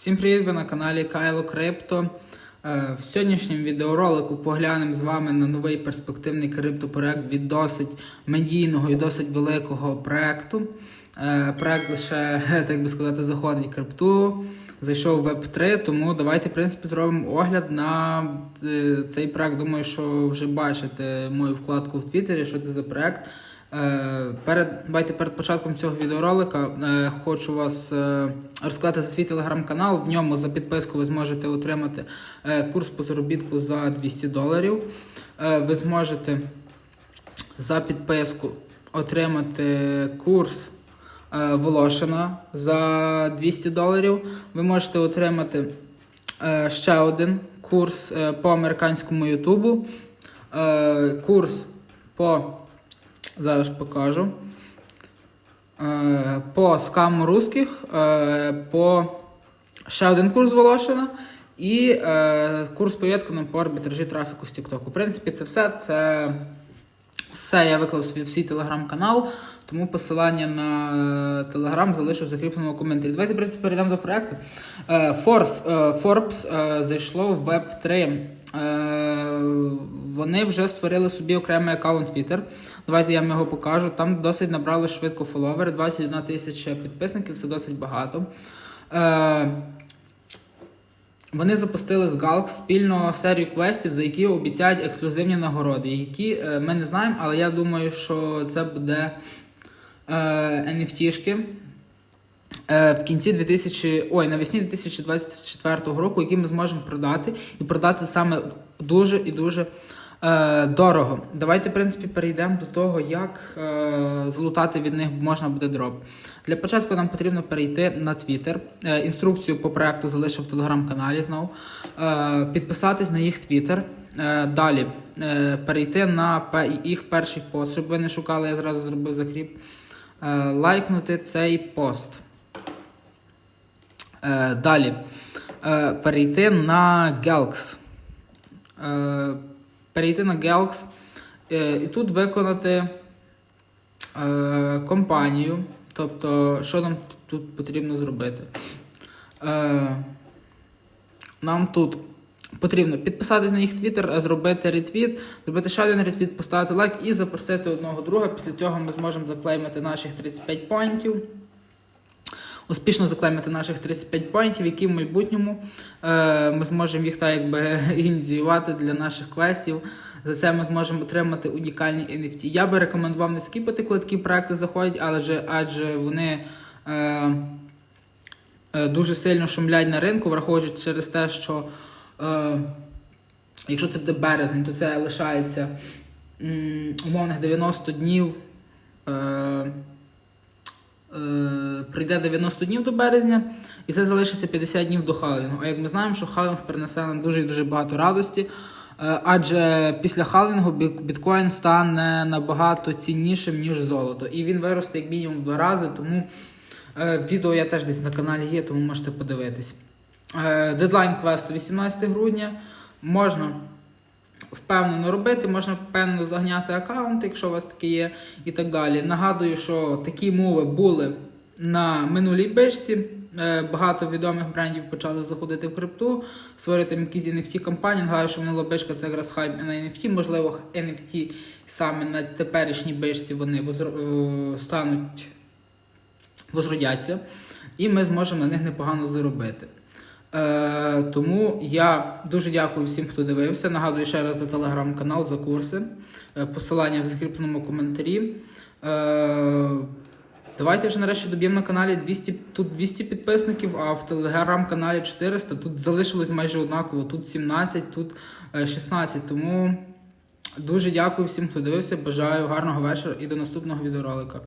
Всім привіт! Ви на каналі Кайло Крипто. Е, В сьогоднішньому відеоролику поглянемо з вами на новий перспективний криптопроект від досить медійного і досить великого проекту. Е, Проект лише, так би сказати, заходить в крипту, зайшов в Web3, тому давайте, в принципі, зробимо огляд на е, цей проект. Думаю, що вже бачите мою вкладку в Твіттері, що це за проект. Е, Перед, давайте перед початком цього відеоролика е, хочу вас е, розказати за свій телеграм-канал. В ньому за підписку ви зможете отримати курс по заробітку за 200 доларів. Ви зможете за підписку отримати курс Волошина за 200 доларів. Ви можете отримати ще один курс по американському Ютубу. Курс по Зараз покажу. Е, по скаму русських, е, по ще один курс Волошина і е, курс по відконам по арбітражі трафіку з TikTok. В принципі, це все. Це все я виклав свій всій телеграм-канал, тому посилання на телеграм залишу в закріпленому коментарі. Давайте в принципі, перейдемо до проекту. Е, Forbes е, зайшло в Web3. Е, Вони вже створили собі окремий аккаунт Twitter. Давайте я вам його покажу. Там досить набрали швидко фоловери, 21 тисяча підписників, це досить багато. Е, вони запустили з Galk спільно серію квестів, за які обіцяють ексклюзивні нагороди, які е, ми не знаємо, але я думаю, що це буде е, NFT-шки. Е, в кінці 2000, ой, навесні 2024 року, які ми зможемо продати, і продати саме дуже і дуже е, дорого. Давайте, в принципі, перейдемо до того, як е, залутати від них можна буде дроп. Для початку нам потрібно перейти на Twitter. Е, інструкцію по проекту залишив в телеграм-каналі знову. Е, підписатись на їх. Е, далі е, перейти на їх перший пост, щоб ви не шукали, я зразу зробив закріп. Е, лайкнути цей пост. Е, далі е, перейти на Gelx. Е, перейти на Gelx і тут виконати компанію. Тобто, що нам тут потрібно зробити? Нам тут потрібно підписатись на їх твіттер, зробити ретвіт, зробити ще один ретвіт, поставити лайк і запросити одного друга. Після цього ми зможемо заклеймити наших 35 поінтів успішно заклеймити наших 35 поінтів, які в майбутньому е, ми зможемо їх так якби ініціювати для наших квестів. За це ми зможемо отримати унікальні NFT. Я би рекомендував не скіпати, коли такі проекти заходять, але же, адже вони е, е, дуже сильно шумлять на ринку, враховуючи через те, що е, якщо це буде березень, то це лишається м, умовних 90 днів. Е, Е, прийде 90 днів до березня, і це залишиться 50 днів до халвінгу. А як ми знаємо, що халвінг принесе нам дуже і дуже багато радості. Е, Адже після халвінгу біткоін стане набагато ціннішим, ніж золото. І він виросте як мінімум в два рази. Тому е, відео я теж десь на каналі є, тому можете подивитись. Е, Дедлайн квесту 18 грудня. Можна впевнено робити, можна впевнено загняти аккаунт, якщо у вас таке є, і так далі. Нагадую, що такі мови були на минулій бичці. Е, Багато відомих брендів почали заходити в крипту, створити якісь NFT компанії. Нагадую, що минула бичка це якраз хайп на NFT. Можливо, NFT саме на теперішній бичці вони возро- е, стануть возродяться, і ми зможемо на них непогано заробити. Е, тому я дуже дякую всім, хто дивився. Нагадую ще раз за телеграм-канал, за курси. Е, посилання в закріпленому коментарі. Е, давайте вже нарешті доб'ємо на каналі 200, тут 200 підписників, а в телеграм-каналі 400. Тут залишилось майже однаково. Тут 17, тут е, 16. Тому дуже дякую всім, хто дивився. Бажаю гарного вечора і до наступного відеоролика.